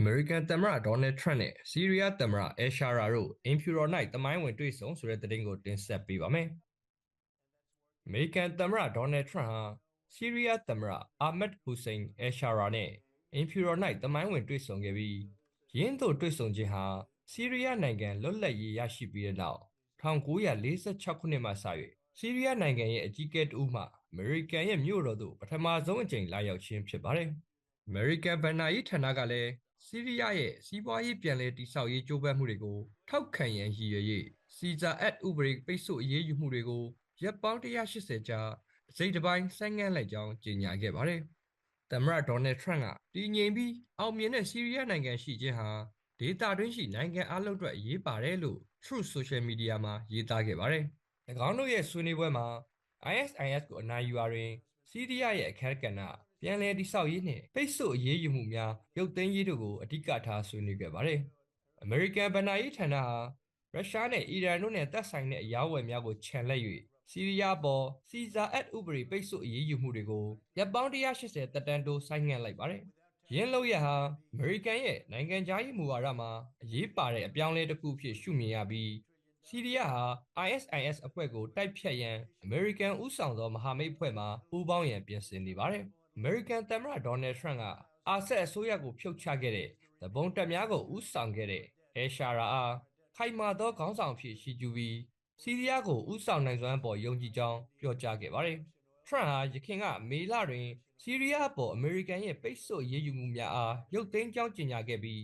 အမေရိကန်သမ္မတဒေါ်နယ်ထရန့်နဲ့ဆီးရီးယားသမ္မတအယ်ရှာရာတို့အင်ဖြူတော်၌တမိုင်းဝင်တွေ့ဆုံဆိုတဲ့သတင်းကိုတင်ဆက်ပေးပါမယ်။အမေရိကန်သမ္မတဒေါ်နယ်ထရန့်ဟာဆီးရီးယားသမ္မတအာမက်ဟူစိန်အယ်ရှာရာနဲ့အင်ဖြူတော်၌တမိုင်းဝင်တွေ့ဆုံခဲ့ပြီးရင်းတို့တွေ့ဆုံခြင်းဟာဆီးရီးယားနိုင်ငံလွတ်လပ်ရေးရရှိပြီးတဲ့နောက်1946ခုနှစ်မှစ၍ဆီးရီးယားနိုင်ငံရဲ့အကြီးအကဲတဦးမှအမေရိကန်ရဲ့မြို့တော်သို့ပထမဆုံးအကြိမ်လာရောက်ခြင်းဖြစ်ပါတယ်။အမေရိကန်ဗန်နာရေးဌာနကလည်း ဆီးရီးယားရဲ့စီးပွားရေးပြန်လည်တည်ဆောက်ရေးကြိုးပမ်းမှုတွေကိုထောက်ခံရန်ရည်ရွယ်၍စီဇာအက်ဥပဒေပိတ်ဆို့အရေးယူမှုတွေကိုရပ်ပေါင်း180ကြာအစိတ်တစ်ပိုင်းဆိုင်းငံ့လိုက်ကြောင်းကြေညာခဲ့ပါတယ်။သမ္မတဒေါ်နယ်ထရန့်ကတည်ငြိမ်ပြီးအောင်မြင်တဲ့ဆီးရီးယားနိုင်ငံရှိခြင်းဟာဒေတာတွင်းရှိနိုင်ငံအလုံးအတွက်အရေးပါတယ်လို့ Truth Social Media မှာရေးသားခဲ့ပါတယ်။၎င်းတို့ရဲ့ဆွေးနွေးပွဲမှာ ISIS ကိုအနိုင်ယူရာတွင်ဆီးရီးယားရဲ့အခက်အကဏ္ဍ ပြန်လည်တည်ဆောက်ရေးနှင့်ပိတ်ဆို့အရေးယူမှုများရုပ်သိမ်းရေးတို့ကိုအဓိကထားဆွေးနွေးခဲ့ပါတယ်။အမေရိကန်ဗဏ္ဍာရေးဌာနဟာရုရှားနဲ့အီရန်တို့နဲ့တပ်ဆိုင်တဲ့အရာဝယ်များကိုခြံလက်၍ဆီးရီးယားပေါ်စီဇာအက်ဥပဒေပိတ်ဆို့အရေးယူမှုတွေကိုရပ်ပေါင်း180တက်တန်းတိုးဆိုင်းငံ့လိုက်ပါတယ်။ရင်းလို့ရဟာအမေရိကန်ရဲ့နိုင်ငံခြားရေးမူဝါဒမှာအရေးပါတဲ့အပြောင်းလဲတစ်ခုဖြစ်ရှုမြင်ရပြီးဆီးရီးယားဟာ ISIS အဖွဲ့ကိုတိုက်ဖြတ်ရန်အမေရိကန်ဥဆောင်သောမဟာမိတ်အဖွဲ့မှပူးပေါင်းရန်ပြင်ဆင်နေပါတယ်။ အမေရိကန်သမ္မတဒေါ်နယ်ထရန့်ကအာဆက်အစိုးရကိုဖြုတ်ချခဲ့တဲ့သဘုံတက်များကိုဥဆောင်ခဲ့တဲ့အဲရှာရာအားခိုင်မာသောခေါင်းဆောင်ဖြစ်ရှိကျူပြီးစီးရီးယားကိုဥဆောင်နိုင်စွမ်းပေါ်ယုံကြည်ကြောင်းပြောကြားခဲ့ပါတယ်။ထရန့်ဟာယခင်ကမေလတွင်စီးရီးယားပေါ်အမေရိကန်ရဲ့ပိတ်ဆို့ရေးယူမှုများအားရုပ်သိမ်းကြောင်းကြေညာခဲ့ပြီး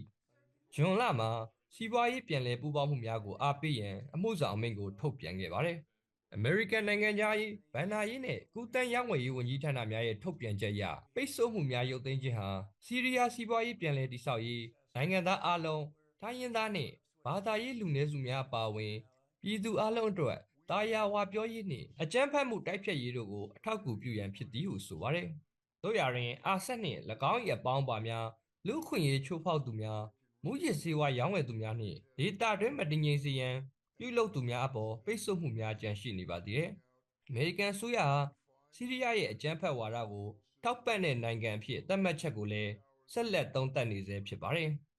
ဂျွန်လမှာစီးပွားရေးပြန်လည်ပူးပေါင်းမှုများကိုအားပေးရန်အမှုဆောင်အမိန့်ကိုထုတ်ပြန်ခဲ့ပါတယ်။ အမေရိကန်နိုင်ငံသားရေးဗန်နာရေးနဲ့ကုတန်ရောင်းဝယ်ရေးဝန်ကြီးဌာနများရဲ့ထုတ်ပြန်ချက်အရပိတ်ဆို့မှုများရုပ်သိမ်းခြင်းဟာစီးရီးယားစီးပွားရေးပြန်လည်တည်ဆောက်ရေးနိုင်ငံသားအလုံးတိုင်းရင်းသားနဲ့ဘာသာရေးလူနည်းစုများအပါအဝင်ပြည်သူအလုံးအတွက်တာယာဝါပြောရေးနှင့်အကြမ်းဖက်မှုတိုက်ဖျက်ရေးတို့ကိုအထောက်အကူပြုရန်ဖြစ်သည်ဟုဆိုပါတယ်။တို့ရရင်အာဆက်နှင့်၎င်း၏အပေါင်းပါများလူခွင့်ရေးချိုးဖောက်သူများမူရစ်စေဝါရောင်းဝယ်သူများနှင့်ဒေတာတွင်မတည်ငြိမ်စေရန် ပြုလုပ်သူများအပေါ်ပိတ်ဆို့မှုများကြန့်ရှိနေပါသေးတယ်။အမေရိကန်ဆိုရဟာဆီးရီးယားရဲ့အကြမ်းဖက်ဝါဒကိုထောက်ပံ့တဲ့နိုင်ငံအဖြစ်သတ်မှတ်ချက်ကိုလည်းဆက်လက်သုံးသပ်နေဆဲဖြစ်ပါတယ်။